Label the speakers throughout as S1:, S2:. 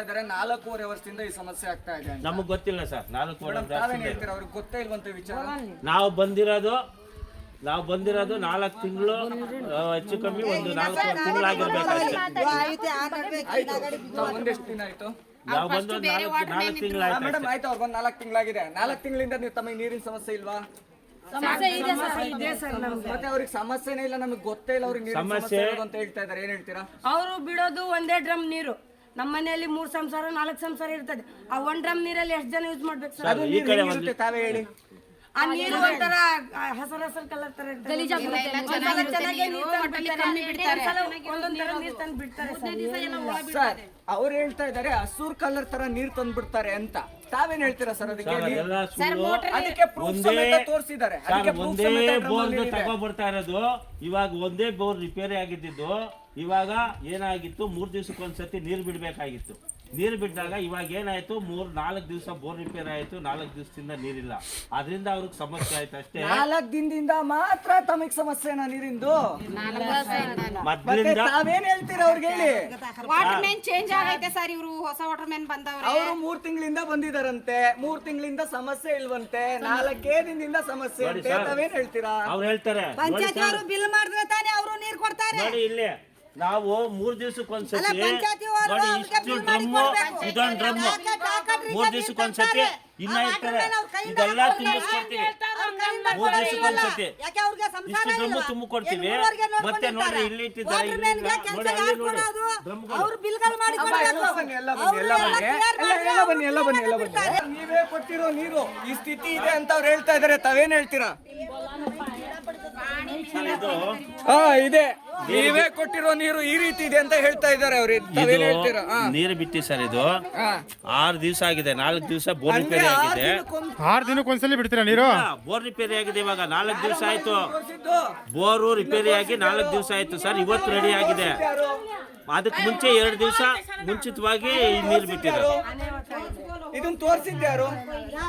S1: ಇದ್ದಾರೆ ನಾಲ್ಕೂವರೆ ವರ್ಷದಿಂದ ಈ ಸಮಸ್ಯೆ ಆಗ್ತಾ ಇದೆ ಅಂತ.
S2: ನಮಗ್ ಗೊತ್ತಿಲ್ಲ ಸರ್ ನಾಲ್ಕು
S1: ಮೇಡಮ್ ತಾವೇನ್ ಹೇಳ್ತೀರಾ ಅವ್ರಿಗೆ ಗೊತ್ತೇ ಇಲ್ವಂತ ವಿಚಾರ?
S2: ನಾವು ಬಂದಿರೋದು ನಾವು ಬಂದಿರೋದು ನಾಲ್ಕು ತಿಂಗಳು ಹೆಚ್ಚು ಕಮ್ಮಿ ಒಂದು ನಾಲ್ಕು ತಿಂಗಳಾಗಿರ್ಬೇಕಷ್ಟೇ
S1: ತಾವ್ ಒಂದೆಷ್ಟು ದಿನ ಆಯ್ತು?
S2: ನಾವು ಬಂದು ಒಂದು ನಾಲ್ಕು ನಾಲ್ಕು ತಿಂಗಳಾಯ್ತು
S1: ಮೇಡಮ್ ಆಯ್ತು ಅವ್ರು ಬಂದ್ ನಾಲ್ಕು ತಿಂಗಳಾಗಿದೆ. ನಾಲ್ಕು ತಿಂಗಳಿಂದ ನೀವು ತಮಗೆ ನೀರಿನ ಸಮಸ್ಯೆ ಇಲ್ವಾ? ಮತ್ತೆ ಅವ್ರಿಗೆ ಸಮಸ್ಯೆನೇ ಇಲ್ಲ ನಮಗೆ ಗೊತ್ತೇ ಇಲ್ಲ ಅವ್ರಿಗೆ ನೀರಿನ ಸಮಸ್ಯೆ
S2: ಸಮಸ್ಯೆ-
S1: ಇರೋದು ಅಂತ ಹೇಳ್ತಾ ಇದ್ದಾರೆ ಏನ್ ಹೇಳ್ತೀರಾ?
S3: ಅವರು ಬಿಡೋದು ಒಂದೇ ಡ್ರಮ್ ನೀರು. ನಮ್ಮ ಮನೆಯಲ್ಲಿ ಮೂರ್ ಸಂಸಾರ ನಾಲ್ಕು ಸಂಸಾರ ಇರ್ತದೆ. ಆ ಒನ್ ಡ್ರಮ್ ನೀರಲ್ಲಿ ಎಷ್ಟು ಜನ ಯೂಸ್ ಮಾಡ್ಬೇಕು ಸರ್?
S1: ಅದು
S2: ಈ
S1: ನೀರು
S2: ಕಡೆ
S1: ಹೆಂಗಿರುತ್ತೆ ತಾವೇ ಹೇಳಿ.
S3: ಆ ನೀರು ಒಂಥರ ಹಸರ ಹಸರ್ ಕಲರ್ ತರ ಇರ್ತದೆ. ಒಂದ್ಸಲ ಚೆನ್ನಾಗಿ ನೀರ್ ತಂದ್ ಬಿಡ್ತಾರೆ. ಒಂದ್ಸಲ ಒಂದೊಂದ್ ತರ ನೀರ್ ತಂದ್ ಬಿಡ್ತಾರೆ. ಸರ್.
S1: ಸರ್ ಅವ್ರು ಹೇಳ್ತಾ ಇದಾರೆ ಹಸೂರ್ ಕಲರ್ ತರ ನೀರ್ ತಂದ್ಬಿಡ್ತಾರೆ ಅಂತ. ತಾವೇನ್ ಹೇಳ್ತೀರಾ ಸರ್ ಅದಕ್ಕೆ
S2: ಸರ್ ಅದೆಲ್ಲ ಸುಳ್ಳು.
S1: ಅದಕ್ಕೆ proof
S2: ಒಂದೇ
S1: ಸಮೇತ ತೋರಿಸಿದ್ದಾರೆ. ಅದಕ್ಕೆ proof
S2: ಒಂದೇ
S1: ಸಮೇತ
S2: ಬೋರ್
S1: ಅಲ್ಲಿ ಇದೆ.
S2: ತಗೊಬರ್ತಾ ಇರೋದು ಇವಾಗ ಒಂದೇ ಬೋರ್ ರಿಪೇರಿ ಆಗಿದ್ದು ಇವಾಗ ಏನಾಗಿತ್ತು? ಮೂರ್ ದಿವ್ಸಕ್ಕೊಂದ್ಸತಿ ನೀರ್ ಬಿಡ್ಬೇಕಾಗಿತ್ತು. ನೀರ್ ಬಿಟ್ಟಾಗ ಇವಾಗ ಏನಾಯ್ತು? ಮೂರ್ ನಾಲ್ಕು ದಿವಸ ಬೋರ್ ರಿಪೇರ್ ಆಯ್ತು. ನಾಲ್ಕು ದಿವಸದಿಂದ ನೀರಿಲ್ಲ. ಅದರಿಂದ ಅವ್ರಿಗೆ ಸಮಸ್ಯೆ ಆಯ್ತು ಅಷ್ಟೇ.
S1: ನಾಲ್ಕ್ ದಿನದಿಂದ ಮಾತ್ರ ತಮಗ್ ಸಮಸ್ಯೆ ನೀರಿಂದು? ಮತ್ತೆ
S2: ಮೊದ್ಲಿಂದ
S1: ತಾವೇನ್ ಹೇಳ್ತೀರಾ ಅವ್ರಿಗೆ ಹೇಳಿ?
S4: ವಾಟರ್ ಮ್ಯಾನ್ ಚೇಂಜ್ ಆಗೈತೆ ಸರ್ ಇವರು. ಹೊಸ ವಾಟರ್ ಮ್ಯಾನ್ ಬಂದವ್ರೆ.
S1: ಅವರು ಮೂರ್ ತಿಂಗಳಿಂದ ಬಂದಿದಾರಂತೆ. ಮೂರ್ ತಿಂಗಳಿಂದ ಸಮಸ್ಯೆ ಇಲ್ವಂತೆ. ನಾಲ್ಕೇ ದಿನದಿಂದ ಸಮಸ್ಯೆ
S2: ನೋಡಿ
S1: ಅಂತೆ. ತಾವೇನ್ ಹೇಳ್ತೀರಾ?
S2: ಅವ್ರು ಹೇಳ್ತಾರೆ. ನೋಡಿ
S5: ಪಂಚಾಯತ್
S2: ಸರ್,
S5: ಅವರು ಬಿಲ್ ಮಾಡಿದ್ರೆ ತಾನೇ ಅವರು ನೀರ್ ಕೊಡ್ತಾರೆ.
S2: ನೋಡಿ ಇಲ್ಲಿ. ನಾವು ಮೂರ್ ದಿವ್ಸಕ್ಕೊಂದ್ಸತಿ ಇಷ್ಟು
S5: ಕೊಡ್ಬೇಕು.
S2: ಇದೊಂದು
S5: ಟಾಕಟ್ರಿಗೆ
S2: ಮೂರ್ ದಿವ್ಸಕ್ಕೊಂದ್ಸತಿ ಇನ್ನ ಇರ್ತಾರೆ. ಇದೆಲ್ಲ ತುಂಬಿಸ್ಕೊಡ್ತೀವಿ. ಮೂರ್ ದಿವ್ಸಕ್ಕೊಂದ್ಸತಿ
S5: ಯಾಕೆ ಅವ್ರಿಗೆ ಸಂಸಾರ
S2: ಇಷ್ಟು ಡ್ರಮ್ಮು
S5: ಇಲ್ವಾ?
S2: ತುಂಬ ಕೊಡ್ತೀವಿ ಮತ್ತೆ? ನೋಡ್ರಿ ಇಲ್ಲಿ ಇಟ್ಟಿದ್ದಾರೆ ನೋಡಿ ಅಲ್ಲಿ ನೋಡಿ.
S1: ಎಲ್ಲ ಬನ್ನಿ ಎಲ್ಲ ಬನ್ನಿ ಎಲ್ಲ ಬನ್ನಿ. ನೀವೇ ಕೊಟ್ಟಿರೋ ನೀರು ಈ ಸ್ಥಿತಿ ಇದೆ ಅಂತ ಅವ್ರು ಹೇಳ್ತಾ ಇದಾರೆ ತಾವೇನ್ ಹೇಳ್ತೀರಾ? ಹಾ ಇದೆ. ನೀವೇ ಕೊಟ್ಟಿರೋ ನೀರು ಈ ರೀತಿ ಇದೆ ಅಂತ ಹೇಳ್ತಾ ಇದಾರೆ ಅವ್ರಿಗೆ ತಾವೇನ್ ಹೇಳ್ತೀರಾ? ಹಾ.
S2: ನೀರು ಬಿಟ್ಟಿ ಸರ್ ಇದು.
S1: ಹಾ.
S2: ಆರು ದಿವಸ ಆಗಿದೆ. ನಾಲ್ಕು ದಿವಸ ಬೋರ್ ರಿಪೇರಿ ಆಗಿದೆ.
S6: ಆರು ದಿನಕ್ಕೆ ಒಂದ್ಸಲಿ ಬಿಡ್ತೀರಾ ನೀರು?
S2: ಬೋರ್ ರಿಪೇರಿ ಆಗಿದೆ ಇವಾಗ. ನಾಲ್ಕು ದಿವಸ ಆಯ್ತು. ಬೋರು ರಿಪೇರಿ ಆಗಿ ನಾಲ್ಕು ದಿವಸ ಆಯ್ತು ಸರ್. ಇವತ್ತು ರೆಡಿ ಆಗಿದೆ. ಅದಕ್ಕೆ ಮುಂಚೆ ಎರಡು ದಿವಸ ಮುಂಚಿತವಾಗಿ ಈ ನೀರು ಬಿಟ್ಟಿದ್ದಾರೆ.
S1: ಇದನ್ನ ತೋರ್ಸಿದ್ಯಾರು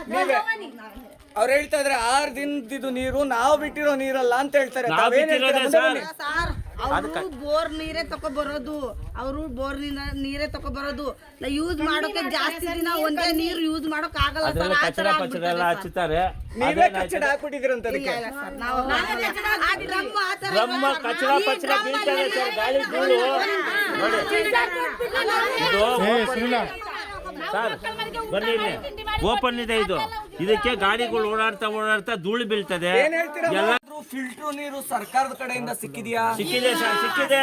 S1: ನೀವೇ. ಅವ್ರು ಹೇಳ್ತಾ ಇದ್ರೆ ಆರ್ ದಿನದಿದು ನೀರು ನಾವು ಬಿಟ್ಟಿರೋ ನೀರಲ್ಲ ಅಂತ ಹೇಳ್ತಾರೆ.
S2: ನಾವ್
S1: ತಾವೇನ್
S2: ಬಿಟ್ಟಿರೋದೇ
S1: ಹೇಳ್ತೀರಾ? ಮುಂದೆ
S2: ಸರ್.
S5: ಅವರು ಬೋರ್ ನೀರೇ ತಕೊಬರೋದು. ಅವರು ಬೋರ್ ನೀರೇ ತಕೊಬರೋದು. ಯೂಸ್ ಮಾಡೋಕೆ ಜಾಸ್ತಿ ದಿನ ಒಂದೇ ನೀರು ಯೂಸ್ ಮಾಡೋಕ್ ಆಗಲ್ಲ
S2: ಅದ್ರೆಲ್ಲ ಕಚಡ ಪಚಡ ಎಲ್ಲ ಹಚ್ಚುತ್ತಾರೆ.
S1: ನೀವೇ ಕಚ್ಚಡ ಹಾಕ್ಬಿಟ್ಟಿದ್ದೀರಂತ ಅದಕ್ಕೆ.
S2: ಕಚಡ ಪಚಡ ಬೀಳ್ತಾರೆ ಸರ್ ಗಾಳಿ ಧೂಳು ಇದು
S6: ಏ
S2: ಸರ್ ಬನ್ನಿ ಇಲ್ಲಿ ಓಪನ್ ಇದೆ ಇದು. ಇದಕ್ಕೆ ಗಾಡಿಗಳು ಓಡಾಡ್ತಾ ಓಡಾಡ್ತಾ ಧೂಳು ಬೀಳ್ತದೆ ಎಲ್ಲಾದ್ರೂ
S1: ಫಿಲ್ಟರ್ ನೀರು ಸರ್ಕಾರದ ಕಡೆಯಿಂದ ಸಿಕ್ಕಿದ್ಯಾ
S2: ಸಿಕ್ಕಿದೆ ಸರ್ ಸಿಕ್ಕಿದೆ.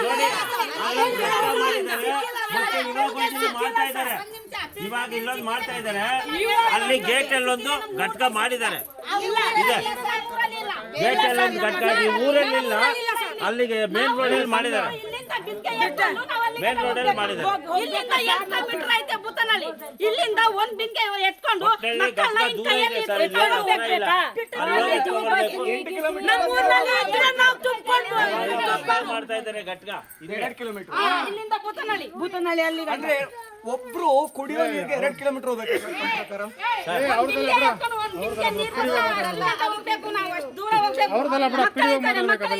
S2: ನೋಡಿ ಮತ್ತೆ ಇವಾಗ ಒಂದು ಮಾಡ್ತಾ ಇದ್ದಾರೆ ಇವಾಗ ಇಲ್ಲೊಂದು ಮಾಡ್ತಾ ಇದ್ದಾರೆ ಅಲ್ಲಿ ಗೇಟ್ ಅಲ್ಲೊಂದು ಘಟಕ ಮಾಡಿದ್ದಾರೆ ಇದೆ ಗೇಟ್ ಅಲ್ಲೊಂದು ಘಟಕ ಈ ಊರಲ್ಲಿಲ್ಲ ಅಲ್ಲಿಗೆ ಮೇನ್ ರೋಡ್ ಅಲ್ಲಿ ಮಾಡಿದ್ದಾರೆ ಮೇನ್ ರೋಡ್ ಅಲ್ಲಿ ಮಾಡಿದ್ದಾರೆ.
S3: ಇಲ್ಲಿಂದ ಎಂತ ಮೀಟರ್ ಐತೆ ಬುತ್ತನಲ್ಲಿ ಇಲ್ಲಿಂದ ಒಂದ್ ಬಿಂಗೆ ಎತ್ಕೊಂಡು ಮಕ್ಕಳನ್ನ ಹಿಂಗ್ ಕೈಯಲ್ಲಿ. ಹೋಗ್ಬೇಕಾ? ನಮ್ಮ ಊರ್ನಲ್ಲಿ ಇದ್ರೆ ನಾವು ತುಂಬ್ಕೊಂಡು
S2: ಮಾಡ್ತಾ ಇದ್ದಾರೆ ಘಟಕ
S1: ಎರಡ್ ಕಿಲೋಮೀಟರ್.
S3: ಆ, ಇಲ್ಲಿಂದ ಅಲ್ಲಿ
S1: ಅಂದ್ರೆ ಒಬ್ರು ಕುಡಿಯೋ ನೀರಿಗೆ ಎರಡ್ ಕಿಲೋಮೀಟರ್ ಹೋಗ್ಬೇಕು ಸರ್ ನನ್ನ ಪ್ರಕಾರ
S3: ಎತ್ಕೊಂಡು ಒಂದ್ ನೀರು ಹೋಗ್ಬೇಕು ನಾವು ಅಷ್ಟು ದೂರ ಹೋಗ್ಬೇಕು. ಮಕ್ಕಳು ಇದ್ದಾರೆ, ಮಕ್ಕಳು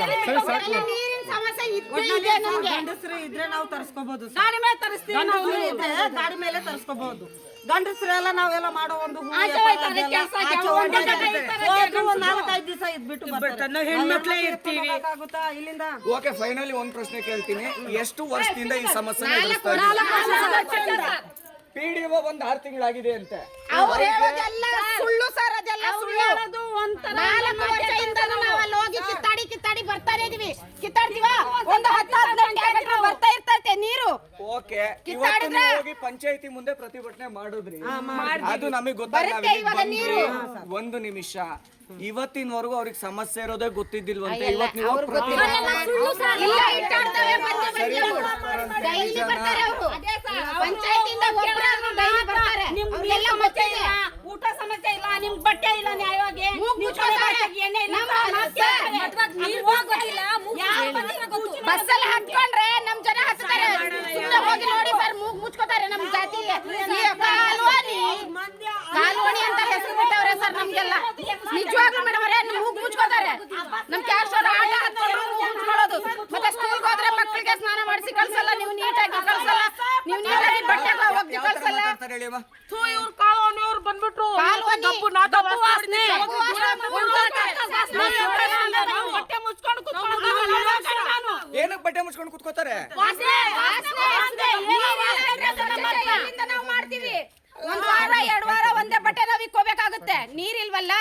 S4: ಸಮಸ್ಯೆ ಇದ್ದೇ ಇದೆ ನಮ್ಗೆ.
S5: ಗಂಡಸರು ಇದ್ರೆ ನಾವು ತರಿಸ್ಕೋಬಹುದು
S3: ಗಾಡಿ ಮೇಲೆ ತರಿಸ್ತೀವಿ ನಾವು.
S5: ಇದ್ರೆ ಗಾಡಿ ಮೇಲೆ ತರಿಸ್ಕೋಬಹುದು ಗಂಡಸರೆಲ್ಲ ನಾವೆಲ್ಲ ಮಾಡೋ ಒಂದು ಹೂ
S3: ಆಚೆ
S5: ವ್ಯಾಪಾರ
S3: ಹೋಯ್ತಾರೆ
S5: ಅದೆಲ್ಲ
S3: ಕೆಲ್ಸಕ್ಕೆ,
S5: ಆಚೆ
S3: ಅವ್ರು
S5: ಹೋಗ್ತಾರೆ.
S3: ಇರ್ತಾರೆ,
S5: ಹೋದ್ರು ಒಂದ್ ನಾಲ್ಕೈದು ದಿವಸ ಇದ್ಬಿಟ್ಟು ಬರ್ತಾರೆ.
S3: ನಾವು ಹೆಣ್ಮಕ್ಳೇ
S5: ನಾವು
S3: ಇರ್ತೀವಿ.
S5: ಇಲ್ಲಿಂದ?
S1: ಓಕೆ ಫೈನಲಿ ಒಂದ್ ಪ್ರಶ್ನೆ ಕೇಳ್ತೀನಿ. ಎಷ್ಟು ವರ್ಷದಿಂದ ಈ ಸಮಸ್ಯೆ ಎದುರಿಸ್ತಾ ಇದ್ದೀರಿ? ಪಿಡಿಒ ಒಂದ್ ಆರ್ ತಿಂಗಳಾಗಿದೆ ಅಂತೆ.
S4: ಅವ್ರು ಹೇಳೋದೆಲ್ಲ ಸುಳ್ಳು ಸರ್ ಅದೆಲ್ಲ ಸುಳ್ಳು.
S3: ಒಂಥರ
S4: ನಾಲ್ಕು ವರ್ಷದಿಂದ ನಾವು ಅಲ್ಲಿ ಹೋಗಿ ಕಿತ್ತಾಡಿ ಕಿತ್ತಾಡಿ ಬರ್ತಾನೆ ಇದೀವಿ. ಕಿತ್ತಾಡ್ತೀವ? ಒಂದು ಹತ್ತು ಹದಿನೈದು ಟ್ಯಾಂಕರ್ ಬರ್ತಾ ಇರ್ತೈತೆ ನೀರು.
S1: ಓಕೆ
S4: ಕಿತ್ತಾಡಿದ್ರೆ-
S1: ಹೋಗಿ ಪಂಚಾಯತಿ ಮುಂದೆ ಪ್ರತಿಭಟನೆ ಮಾಡಿದ್ರಿ. ಅದು ನಮಗೆ
S4: ನೀರು.
S1: ಒಂದು ನಿಮಿಷ. ಇವತ್ತಿನವರೆಗೂ ಅವ್ರಿಗೆ ಸಮಸ್ಯೆ ಇರೋದೇ ಗೊತ್ತಿದ್ದಿಲ್ವಂತೆ. ಇವತ್ತು ನೀವು ಪ್ರತಿ-
S4: ಇಲ್ಲ ಇಟ್ಟಾಡ್ತವೆ ಬಂದು ಬಂದು ಅವ್ರು. ಡೈಲಿ ಬರ್ತಾರೆ ಅವರು. ಪಂಚಾಯತಿಂದ ಒಬ್ಬರಾದ್ರೂ ಡೈಲಿ ಬರ್ತಾರೆ. ಅವ್ರಿಗೆಲ್ಲ ಗೊತ್ತಿದೆ
S3: ಊಟ ಸಮಸ್ಯೆ ಇಲ್ಲ. ನಿಮ್ ಬಟ್ಟೆ ಇಲ್ಲ ನ್ಯಾಯವಾಗಿ. ಎಣ್ಣೆ ಇಲ್ಲ,
S4: ಬಸ್ಸಲ್ಲಿ ಹತ್ಕೊಂಡ್ರೆ ನಮ್ ಜನ ಹತ್ತಾರೆ. ಹೋಗಿ ನೋಡಿ ಸರ್ ಮೂಗ್ ಮುಚ್ಕೋತಾರೆ ನಮ್ ಜಾತಿ ಈ ಕಾಲ್ವಾಣಿ ಕಾಲ್ವಾಣಿ ಅಂತ ಹೆಸರು ಬಿಟ್ಟವ್ರೆ ಸರ್ ನಮ್ಗೆಲ್ಲ. ನಿಜವಾಗ್ಲೂ ಮೇಡಮ್ ಅವರೇ ಮೂಗ್ ಮುಚ್ಕೋತಾರೆ. ನಮ್ ಕ್ಯಾಶ್ ಆಟ ಹತ್ಕೊಂಡು ಮೂಗ್ ಮುಚ್ಕೊಳ್ಳೋದು. ಮತ್ತೆ ಸ್ಕೂಲ್ಗೆ ಹೋದ್ರೆ ಮಕ್ಕಳಿಗೆ ಸ್ನಾನ ಮಾಡಿಸಿ ಕಳ್ಸಲ್ಲ ನೀವು ನೀಟಾಗಿ ಕಳ್ಸಲ್ಲ. ನೀವು ನೀಟಾಗಿ ಬಟ್ಟೆ ಒಗ್ದು ಕಳ್ಸಲ್ಲ.
S3: ಅನ್ನೋರು ಬಂದ್ಬಿಟ್ರು ನಾಟ ವಾಸನೆ. ಹೊಟ್ಟೆ ಮುಚ್ಕೊಂಡು ನಾನು.
S1: ಏನಕ್ಕೆ ಬಟ್ಟೆ ಮುಚ್ಕೊಂಡು ಕುತ್ಕೋತಾರೆ
S4: ವಾಸನೆ, ನಾವು ಮಾಡ್ತೀವಿ ಒಂದ್ ವಾರ ಎರಡ್ ವಾರ ಒಂದೇ ಬಟ್ಟೆ ನಾವ್ ಇಕ್ಕೋಬೇಕಾಗುತ್ತೆ ನೀರಿಲ್ವಲ್ಲ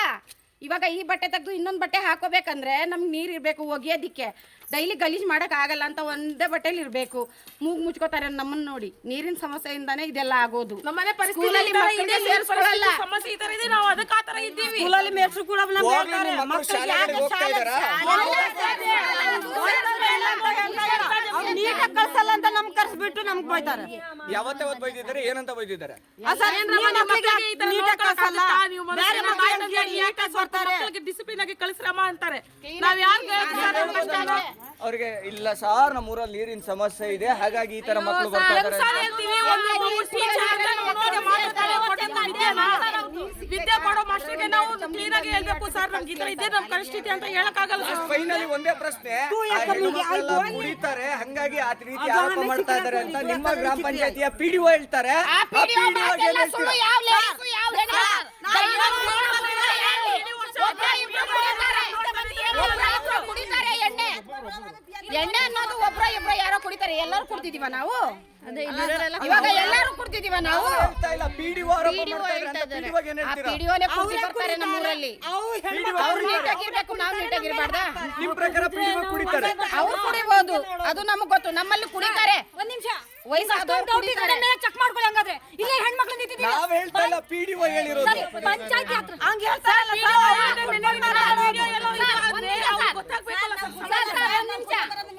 S4: ಇವಾಗ ಈ ಬಟ್ಟೆ ತೆಗೆದು ಇನ್ನೊಂದು ಬಟ್ಟೆ ಹಾಕೋಬೇಕಂದ್ರೆ ನಮ್ಗೆ ನೀರು ಇರಬೇಕು ಒಗೆಯೋದಿಕ್ಕೆ. ಡೈಲಿ ಗಲೀಜ್ ಮಾಡೋಕ್ಕಾಗಲ್ಲ ಆಗಲ್ಲ ಅಂತ ಒಂದೇ ಬಟ್ಟೆಲಿ ಇರಬೇಕು. ಮೂಗ್ ಮುಚ್ಕೋತಾರೆ ನಮ್ಮನ್ನ ನೋಡಿ. ನೀರಿನ ಸಮಸ್ಯೆಯಿಂದಾನೇ ಇದೆಲ್ಲ ಆಗೋದು.
S3: ನಮ್ಮನೆ ಪರಿಸ್ಥಿತಿ
S4: ಸ್ಕೂಲಲ್ಲಿ ಮಕ್ಕಳಿಗೆ
S3: ಇದೆ, ಸಮಸ್ಯೆ ಈ ತರ ಇದೆ ನಾವು ಅದಕ್ಕೆ ಆ ತರ ಇದ್ದೀವಿ.
S5: ಸ್ಕೂಲಲ್ಲಿ ಮೇಸ್ಟ್ರು ಕೂಡ ನಮ್ಗೆ ಹೇಳ್ತಾರೆ,
S1: ಹೋಗ್ತಾ ಇದ್ದಾರಾ?
S5: ನೀಟಾಗಿ ಕಳ್ಸಲ್ಲ ಅಂತ ನಮ್ಗೆ ಕರ್ಸ್ಬಿಟ್ಟು ನಮ್ಗ್ ಬೈತಾರೆ.
S1: ಯಾವತ್ತೇ ಹೊತ್ತು ಬೈದಿದ್ದಾರೆ ಏನಂತ ಬೈದಿದ್ದಾರೆ?
S5: ಆ ಸರ್, ನೀವು ಮಕ್ಳಿಗೆ ಈ ತರ ನೀಟಾಗಿ ಕಳ್ಸಲ್ಲ. ಬೇರೆ ಮಕ್ಳಿಗೆ ನೀಟಾಗಿ ಬರ್ತಾರೆ.
S3: ಡಿಸಿಪ್ಲಿನ್ ಆಗಿ ಕಳಿಸ್ರಮ್ಮ ಅಂತಾರೆ. ನಾವ್ ಯಾರ್ಗೆ
S1: ಅವ್ರಿಗೆ ಇಲ್ಲ ಸಾರ್ ನಮ್ಮ ಊರಲ್ಲಿ ನೀರಿನ ಸಮಸ್ಯೆ ಇದೆ. ಹಾಗಾಗಿ ಈ ತರ ಮಕ್ಕಳು ಬರ್ತಾ ಇದಾರೆ
S3: ಟೀಚರ್ ಅಂತ. ನಾವು ನೋಡಿ ಮಾತಾಡ್ತಾರೆ, ಕೊಟ್ಟಿದ್ದು ವಿದ್ಯೆನಾ? ವಿದ್ಯೆ ಕೊಡೋ ಮಾಸ್ಟರ್ಗೆ ನಾವು ಕ್ಲೀನ್ ಆಗಿ ಹೇಳ್ಬೇಕು ಸರ್ ನಮ್ಗೆ ಈ ತರ ಇದೆ ನಮ್ ಪರಿಸ್ಥಿತಿ ಅಂತ ಹೇಳಕ್ಕಾಗಲ್ಲ ಸರ್.
S1: ಫೈನಲಿ ಒಂದೇ ಪ್ರಶ್ನೆ. ಕುಡಿತಾರೆ ಹಂಗಾಗಿ ಆ ರೀತಿ ಆರೋಪ ಮಾಡ್ತಾ ಇದ್ದಾರೆ ಅಂತ ನಿಮ್ಮ ಗ್ರಾಮ ಪಂಚಾಯತಿಯ ಪಿಡಿಒ ಹೇಳ್ತಾರೆ.
S4: ಕುಡಿತಾರೆ. ಎಣ್ಣೆ ಅನ್ನೋದು ಒಬ್ರ ಇಬ್ರ ಯಾರೋ ಕುಡಿತಾರೆ ಎಲ್ಲರೂ ಕುಡ್ತಿದೀವ ನಾವು ಇವಾಗ ಎಲ್ಲರೂ ಕುಡ್ತಿದೀವ ನಾವು
S1: ಹೇಳ್ತಾ
S4: ಆ ಬರ್ತಾರೆ ನಮ್ಮೂರಲ್ಲಿ ಅವ್ರು ನೀಟಾಗಿರ್ಬೇಕು ನಾವು ನೀಟಾಗಿರ್ಬಾರ್ದಾ
S1: ನಿಮ್ ಪ್ರಕಾರ ಪಿಡಿಒ ಕುಡಿತಾರೆ
S4: ಅವ್ರು ಕುಡಿಬಹುದು ಅದು ನಮಗ್ ಗೊತ್ತು ನಮ್ಮಲ್ಲಿ ಕುಡಿತಾರೆ ಒಂದ್ ನಿಮಿಷ ವಯಸ್ಸಾದವ್ರು ಕುಡಿತಾರೆ
S3: ಚೆಕ್ ಮಾಡ್ಕೊಳ್ಳಿ ಹಂಗಾದ್ರೆ ಇಲ್ಲೇ ಹೆಣ್ಮಕ್ಳು ನಿಂತಿದ್ದೀವಿ
S1: ನಾವ್ ಹೇಳ್ತಾ ಇಲ್ಲ ಪಿಡಿಒ ಹೇಳಿರೋದು
S3: ಪಂಚಾಯತಿ ಹತ್ರ ಹಂಗೆ ಹೇಳ್ತಾರಲ್ಲ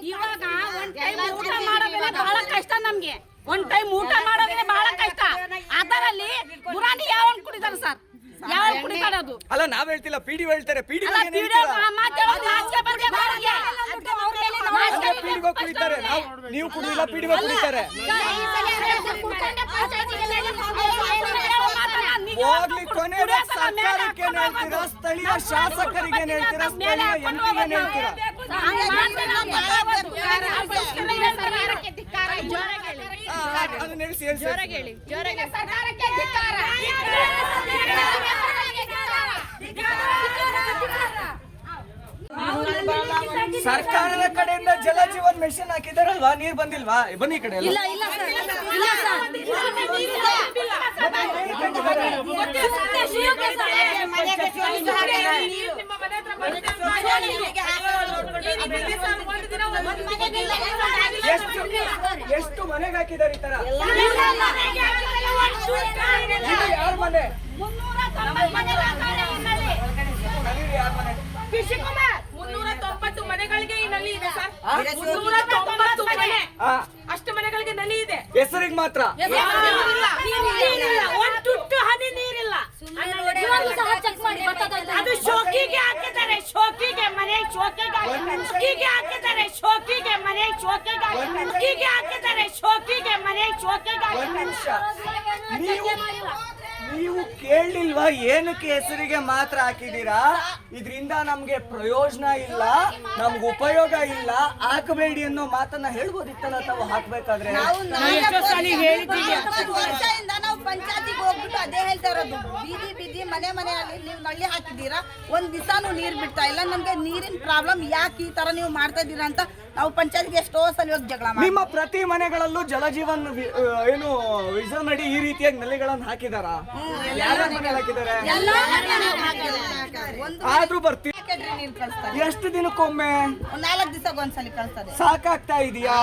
S3: ಇವಾಗ ಒಂದ್ ಟೈಮ್ ಊಟ ಮಾಡೋದೇ ಬಹಳ ಕಷ್ಟ ನಮ್ಗೆ ಒಂದ್ ಟೈಮ್ ಊಟ ಮಾಡೋದೇ ಬಹಳ ಕಷ್ಟ ಅದರಲ್ಲಿ ಬುರಾನಿ ಯಾವ ಕುಡಿದಾರೆ ಸರ್ ಯಾವ ಕುಡಿತಾರೆ ಅದು
S1: ಅಲ್ಲ ನಾವ್ ಹೇಳ್ತಿಲ್ಲ ಪಿಡಿ ಹೇಳ್ತಾರೆ ಪಿ
S3: ಡಿ
S1: ಹೇಳ್ತೀರಾ. ಅಂದ್ರೆ ಪಿಡಿಒ ಕುಡಿತಾರೆ ನಾವು ನೀವು ಪಿ ಡಿ ಕುಡಿತಾರೆ ಹೋಗ್ಲಿ ಕೊನೆ ಸರ್ಕಾರಕ್ಕೆ ಏನ್ ಹೇಳ್ತೀರಾ ಸ್ಥಳೀಯ ಶಾಸಕರಿಗೆ ಏನ್ ಹೇಳ್ತೀರಾ ಸ್ಥಳೀಯ ಎಂಪಿಗೆ ಏನ್ ಹೇಳ್ತೀರಾ ಆ, ಹೇಳಿ ಹೇಳಿ ಜೋರಾಗಿ
S4: ಸರ್ಕಾರಕ್ಕೆ ಧಿಕ್ಕಾರ.
S1: ಸರ್ಕಾರದ ಕಡೆಯಿಂದ ಜಲ ಜೀವನ್ ಮಿಷನ್ ಹಾಕಿದಾರಲ್ವಾ? ನೀರ್ ಬಂದಿಲ್ವಾ? ಬನ್ನಿ ಈ ಕಡೆ. ಎಷ್ಟು ಎಷ್ಟು ಮನೆಗೆ ಹಾಕಿದಾರೆ ಈ ತರ? ಯಾರ ಮನೆ? ಮನೆ
S3: ಮುನ್ನೂರ ತೊಂಬತ್ತು ಮನೆಗಳಿಗೆ ಈ ನಲ್ಲಿ ಇದೆ ಸರ್. ಮುನ್ನೂರ ತೊಂಬತ್ತು ಮನೆ.
S1: ಆ,
S3: ಅಷ್ಟು ಮನೆಗಳಿಗೆ ನಲ್ಲಿ ಇದೆ.
S1: ಹೆಸರಿಗೆ ಮಾತ್ರ?
S3: ನೀರಿಲ್ಲ. ಒಂದ್ ತುಟ್ಟು ಹನಿ ನೀರಿಲ್ಲ. ಅದು ಶೋಕಿಗೆ ಹಾಕಿದ್ದಾರೆ ಶೋಕಿಗೆ ಮನೆ ಶೋಕಿಗೆ ಶೋಕಿಗೆ ಹಾಕಿದ್ದಾರೆ ಶೋಕಿಗೆ ಮನೆ ಶೋಕಿಗೆ ಶೋಕಿಗೆ ಹಾಕಿದ್ದಾರೆ ಶೋಕಿಗೆ ಮನೆ ಶೋಕಿಗೆ
S1: ನೀವು ಕೇಳಲಿಲ್ವಾ ಏನಕ್ಕೆ ಹೆಸರಿಗೆ ಮಾತ್ರ ಹಾಕಿದ್ದೀರಾ? ಇದರಿಂದ ನಮ್ಗೆ ಪ್ರಯೋಜನ ಇಲ್ಲ, ನಮ್ಗೆ ಉಪಯೋಗ ಇಲ್ಲ. ಹಾಕಬೇಡಿ ಅನ್ನೋ ಮಾತನ್ನ ಹೇಳ್ಬೋದಿತ್ತಲ್ಲ ತಾವು ಹಾಕ್ಬೇಕಾದ್ರೆ?
S5: ನಾವು ಪಂಚಾಯತಿಗೆ ಹೋಗ್ಬಿಟ್ಟು ಅದೇ ಹೇಳ್ತಾ ಮನೆ ಮನೆಯಲ್ಲಿ ನೀವು ನಳ್ಳಿ ಹಾಕಿದ್ದೀರಾ? ಒಂದ್ ದಿವಸನೂ ನೀರ್ ಬಿಡ್ತಾ ಇಲ್ಲ. ನಮ್ಗೆ ನೀರಿನ ಪ್ರಾಬ್ಲಮ್ ಯಾಕೆ ಈ ತರ ನೀವು ಮಾಡ್ತಾ ಇದ್ದೀರಾ ಅಂತ ನಾವು ಪಂಚಾಯತ್ಗೆ ಎಷ್ಟೋ ಸಲ ಹೋಗಿ ಜಗಳ ಮಾಡಿ
S1: ನಿಮ್ಮ ಪ್ರತಿ ಮನೆಗಳಲ್ಲೂ ಜಲಜೀವನ್ ವಿ- ಆ, ಏನು ವಿಷನ್ ಅಡಿ ಈ ರೀತಿಯಾಗಿ ನಲ್ಲಿಗಳನ್ನು ಹಾಕಿದಾರ? ಯಾರ ಮನೇಲಿ ಹಾಕಿದ್ದಾರೆ?
S5: ಒಂದು
S1: ಆದ್ರೂ ಬರ್ತೀವಿ
S5: ಕೆಡ್ರಿ ನೀರ್ ಕಳಿಸ್ತಾರೆ.
S1: ಎಷ್ಟು ದಿನಕ್ಕೊಮ್ಮೆ?
S5: ನಾಲ್ಕು ದಿವಸ ಒಂದ್ಸಲಿ ಕಳಿಸ್ತಾರೆ.
S1: ಸಾಕಾಗ್ತಾ ಇದೆಯಾ?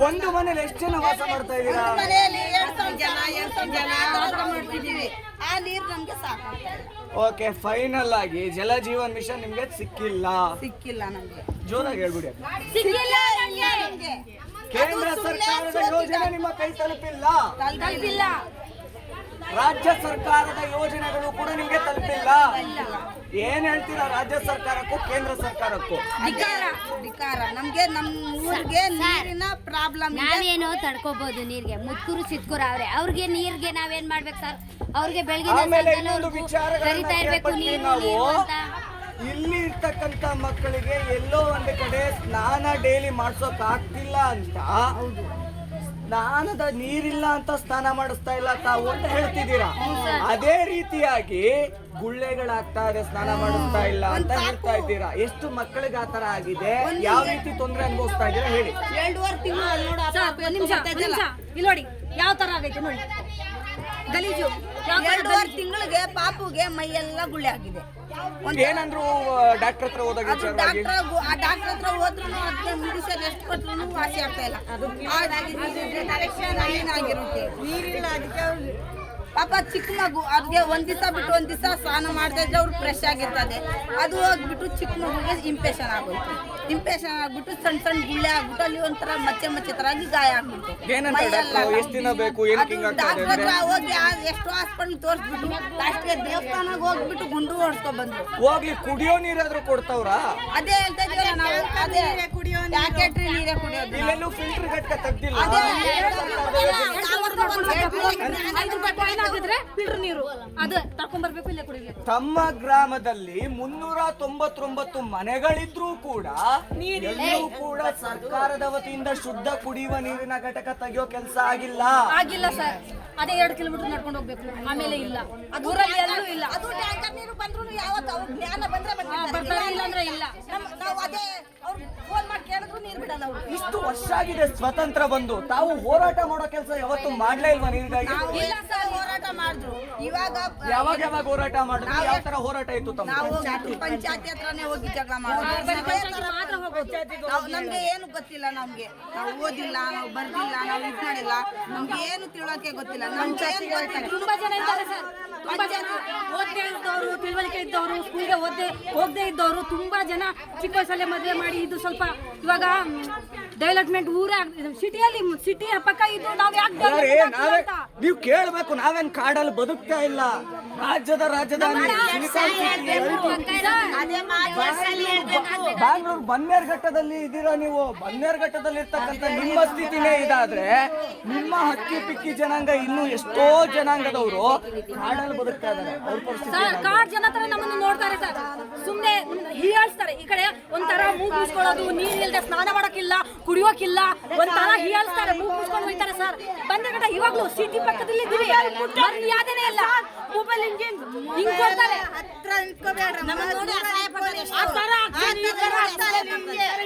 S1: ಒಂದು ಮನೇಲಿ ಎಷ್ಟು ಜನ ವಾಸ ಮಾಡ್ತಾ ಇದ್ದೀರಾ
S5: ಮನೆಯಲ್ಲಿ ಎರಡ್ ಸಾವಿರ ಜನ ಎರಡ್ ಸಾವಿರ ಜನ ಊಟ ಮಾಡ್ತಿದೀವಿ ಆ ನೀರ್ ನಮ್ಗೆ ಸಾಕಾಗ್ತಾ ಇಲ್ಲ
S1: ಓಕೆ ಫೈನಲ್ ಆಗಿ ಜಲ ಜೀವನ್ ಮಿಷನ್ ನಿಮ್ಗೆ ಸಿಕ್ಕಿಲ್ಲ.
S5: ಸಿಕ್ಕಿಲ್ಲ ನಮ್ಗೆ.
S1: ಜೋರಾಗಿ ಹೇಳ್ಬಿಡಿ. ಅದ್ನ.
S5: ಸಿಕ್ಕಿಲ್ಲ ನಮ್ಗೆ.
S1: ಕೇಂದ್ರ ಸರ್ಕಾರದ ಯೋಜನೆ ನಿಮ್ಮ ಕೈ ತಲುಪಿಲ್ಲ.
S5: ತಲುಪಿಲ್ಲ.
S1: ರಾಜ್ಯ ಸರ್ಕಾರದ ಯೋಜನೆಗಳು ಕೂಡ ನಿಮಗೆ ತಲುಪಿಲ್ಲ. ಏನ್ ಹೇಳ್ತೀರಾ ರಾಜ್ಯ ಸರ್ಕಾರಕ್ಕೂ ಕೇಂದ್ರ ಸರ್ಕಾರಕ್ಕೂ?
S5: ಧಿಕಾರ ಧಿಕಾರ ನಮ್ಗೆ ನಮ್ ಊರಿಗೆ ನೀರಿನ ಪ್ರಾಬ್ಲಮ್ ಇದೆ.
S6: ನಾವೇನೋ ತಡ್ಕೋಬಹುದು ನೀರ್ಗೆ. ಮುತ್ತೂರು ಸಿತ್ಕೂರು ಅವ್ರೆ ಅವ್ರಿಗೆ ನೀರ್ಗೆ ನಾವೇನ್ ಮಾಡ್ಬೇಕು ಸರ್? ಅವ್ರಿಗೆ
S1: ಇನ್ನೊಂದು
S6: ಕರಿತಾ ಇರ್ಬೇಕು ನೀರು
S1: ನಾವು.
S6: ನೀರು ಅಂತ.
S1: ಇಲ್ಲಿ ಇರ್ತಕ್ಕಂತ ಮಕ್ಕಳಿಗೆ ಎಲ್ಲೋ ಒಂದು ಕಡೆ ಸ್ನಾನ ಡೈಲಿ ಮಾಡ್ಸೋಕ್ ಆಗ್ತಿಲ್ಲ ಅಂತ ಸ್ನಾನದ ನೀರಿಲ್ಲ ಅಂತ ಸ್ನಾನ ಮಾಡಿಸ್ತಾ ಇಲ್ಲ ತಾವು ಅಂತ ಹೇಳ್ತಿದ್ದೀರಾ? ಅದೇ ರೀತಿಯಾಗಿ ಗುಳ್ಳೆಗಳಾಗ್ತಾ ಇದೆ ಸ್ನಾನ ಮಾಡಿಸ್ತಾ ಇಲ್ಲ ಅಂತ ಹೇಳ್ತಾ ಇದ್ದೀರಾ? ಎಷ್ಟು ಮಕ್ಕಳಿಗೆ ಆತರ ಆಗಿದೆ? ಯಾವ ರೀತಿ ತೊಂದರೆ ಅನುಭವಿಸ್ತಾ ಇದ್ದೀರಾ? ಹೇಳಿ.
S5: ಎರಡೂವರೆ ತಿಂಗಳು ಅಲ್ಲಿ ನೋಡು
S3: ಇಲ್ಲಿ ಯಾವ ತರ ಆಗೈತೆ ನೋಡಿ. ಗಲೀಜು?
S5: ಎರಡೂವರೆ? ತಿಂಗಳಿಗೆ ಪಾಪುಗೆ ಮೈಯೆಲ್ಲ ಗುಳ್ಳೆ ಆಗಿದೆ.
S1: ಏನಂದ್ರು ಡಾಕ್ಟರ್ ಹತ್ರ ಹೋದಾಗ
S5: ಅದು ಡಾಕ್ಟರ್ ಆ ಡಾಕ್ಟರ್ ಹತ್ರ ಹೋದ್ರು ಅದಕ್ಕೆ ಮೆಡಿಸಿನ್ ಎಷ್ಟು ಕೊಟ್ರು ವಾಸಿ ಆಗ್ತಾ ಇಲ್ಲ. ಆಗಿರುತ್ತೆ ನೀರಿಲ್ಲ ಅದಕ್ಕೆ ಪಾಪ ಚಿಕ್ಕ ಮಗು ಅದ್ಗೆ ಒಂದ್ ದಿವಸ ಬಿಟ್ಟು ಒಂದ್ ದಿವಸ ಸ್ನಾನ ಮಾಡ್ತಾ ಇದ್ರೆ ಅವ್ರು ಫ್ರೆಶ್ ಆಗಿರ್ತದೆ. ಅದು ಹೋಗ್ಬಿಟ್ಟು ಚಿಕ್ಕ ಮಗುಗೆ ಇಂಪೇಷನ್ ಆಗೋಯ್ತು. ಇಂಪೇಷನ್ ಆಗ್ಬಿಟ್ಟು ಸಣ್ಣ ಸಣ್ಣ ಗುಳ್ಳೆ ಆಗ್ಬಿಟ್ಟು ಅಲ್ಲಿ ಒಂಥರ ಮಚ್ಚೆ ಮಚ್ಚೆ ತರ ಆಗಿ ಗಾಯ ಆಗ್ಬಿಟ್ಟು
S1: ಡಾಕ್ಟ್ರು?
S5: ಹತ್ರ ಹೋಗಿ ಎಷ್ಟು ಹಾಸ್ಪಿಟಲ್ ತೋರಿಸ್ಬಿಟ್ಟು ಲಾಸ್ಟ್ಗೆ ದೇವಸ್ಥಾನಕ್ಕೆ ಹೋಗ್ಬಿಟ್ಟು ಗುಂಡು ಓಡಿಸ್ಕೊಂಡ್ ಬಂದ್ರು.
S1: ಹೋಗ್ಲಿ ಕುಡಿಯೋ ನೀರಾದ್ರೂ ಕೊಡ್ತಾವ್ರ?
S5: ಅದೇ ಹೇಳ್ತಾ ನೀರೇ
S3: ನೀರು
S1: ತಮ್ಮ ಗ್ರಾಮದಲ್ಲಿ ಮುನ್ನೂರ ತೊಂಬತ್ತೊಂಬತ್ತು ಮನೆಗಳಿದ್ರೂ ಕೂಡ ಎಲ್ಲೂ ಕೂಡ ಸರ್ಕಾರದ ವತಿಯಿಂದ ಶುದ್ಧ ಕುಡಿಯುವ ನೀರಿನ ಘಟಕ ತೆಗೆಯೋ ಕೆಲಸ ಆಗಿಲ್ಲ.
S3: ಆಗಿಲ್ಲ ಸರ್. ಅದೇ ಎರಡು ಕಿಲೋಮೀಟರ್ ನಡ್ಕೊಂಡು ಹೋಗ್ಬೇಕು. ಆಮೇಲೆ ಇಲ್ಲ. ಅದೂರಲ್ಲಿ ಎಲ್ಲೂ ಇಲ್ಲ.
S5: ಅದು ಟ್ಯಾಂಕರ್ ನೀರು ಬಂದ್ರು ಯಾವತ್ತು ಜ್ಞಾನ ಬಂದ್ರೆ
S3: ಇಲ್ಲ. ಅಂದ್ರೆ ಇಲ್ಲ
S5: ನಾವು ಅದೇ ಅವ್ರು ಫೋನ್ ಮಾಡಿ ಕೇಳಿದ್ರು ನೀರು ಬಿಡಲ್ಲ ಅವ್ರು
S1: ಇಷ್ಟು ವರ್ಷ ಆಗಿದೆ ಸ್ವತಂತ್ರ ಬಂದು. ತಾವು ಹೋರಾಟ ಮಾಡೋ ಕೆಲಸ ಯಾವತ್ತು ಮಾಡ್ಲೇ ಇಲ್ವಾ ನೀರಿಗಾಗಿ
S5: ನಾವು ಇಲ್ಲ ಸರ್ ಹೋರಾಟ ಮಾಡಿದ್ರು. ಇವಾಗ
S1: ಯಾವಾಗ ಯಾವಾಗ ಹೋರಾಟ ಮಾಡಿದ್ರು? ಯಾವ ತರ ಹೋರಾಟ ಇತ್ತು ತಮ್ಮ
S5: ನಾವು ಪಂಚಾಯತಿ. ಹತ್ರನೇ ಹೋಗಿ ಜಗಳ ಮಾಡೋದು
S3: ಮಾತ್ರ ಹೋಗೋದು
S5: ನಾವು ನಮ್ಗೆ ಏನು ಗೊತ್ತಿಲ್ಲ ನಮ್ಗೆ. ನಾವು ಓದಿಲ್ಲ ನಾವು ಬರ್ದಿಲ್ಲ ನಾವು ಇದು ಮಾಡಿಲ್ಲ. ನಮ್ಗೆ ಏನು ತಿಳುವಳಿಕೆ ಗೊತ್ತಿಲ್ಲ. ಗೊತ್ತಿಲ್ಲ.
S3: ತುಂಬಾ ಜನ ಇದ್ದಾರೆ ಸರ್. ತುಂಬಾ ಜನ ಓದ್ದೇ ಇದ್ದವರು ತಿಳುವಳಿಕೆ ಇದ್ದವರು ಸ್ಕೂಲ್ಗೆ ಓದ್ದೆ ಹೋಗದೆ ಇದ್ದವರು ತುಂಬಾ ಜನ ಚಿಕ್ಕ ವಯಸ್ಸಲ್ಲೇ ಮದುವೆ ಮಾಡಿ ಇದು ಸ್ವಲ್ಪ ಇವಾಗ ಡೆವಲಪ್ಮೆಂಟ್ ಊರೇ ಸಿಟಿಯಲ್ಲಿ ಸಿಟಿ ಪಕ್ಕ ಇದ್ದು ನಾವು ಯಾಕೆ?
S1: ನೀವು ಕೇಳಬೇಕು ನಾವೇನ್ ಕಾಡಲ್ಲಿ ಬದುಕ್ತಾ ಇಲ್ಲ ರಾಜ್ಯದ ರಾಜಧಾನಿ ಬ್ಯಾಂಗ್ಳೂರ್ ಬನ್ನೇರ್ ಘಟ್ಟದಲ್ಲಿ ಬನ್ನೇರ್ಘಟ್ಟದಲ್ಲಿ ಇದ್ದೀರಾ ನೀವು? ಬನ್ನೇರ್ಘಟ್ಟದಲ್ಲಿ ಇರ್ತಕ್ಕಂಥ ನಿಮ್ಮ ಸ್ಥಿತಿನೇ ಇದಾದ್ರೆ ನಿಮ್ಮ ಹಕ್ಕಿ ಪಿಕ್ಕಿ ಜನಾಂಗ ಇನ್ನು ಎಷ್ಟೋ ಜನಾಂಗದವರು ಕಾಡಲ್ಲಿ ಬದುಕ್ತಾ ಇದ್ದಾರೆ. ಅವ್ರ ಪರಿಸ್ಥಿತಿ
S3: ಸರ್
S1: ಏನಾಗಿದೆ?
S3: ಕಾಡ್ ಜನ ತರ ನಮ್ಮನ್ನು ನೋಡ್ತಾರೆ ಸರ್. ಸುಮ್ನೆ ಹೀಯಾಳ್ಸ್ತಾರೆ. ಈ ಕಡೆ ಒಂಥರ ಮೂಗ್ ಮುಚ್ಕೊಳ್ಳೋದು ನೀರ್ ಇಲ್ದೆ ಸ್ನಾನ ಮಾಡಕ್ಕಿಲ್ಲ ಕುಡಿಯೋಕಿಲ್ಲ ಒಂಥರ ಹೀಯಾಳ್ಸ್ತಾರೆ ಮೂಗ್ ಮುಸ್ಕೊಂಡು ಹೋಯ್ತಾರೆ ಸರ್. ಬಂದ ಕಡೆ ಇವಾಗ್ಲೂ ಸಿಟಿ ಪಕ್ಕದಲ್ಲಿ ಇದ್ದೀವಿ ಮರ್ಯಾದೆನೇ ಇಲ್ಲ. ಮೊಬೈಲ್ ಹಿಂಗೆ ಹಿಂಗ್ ಕೊಡ್ತಾರೆ ಹತ್ರ.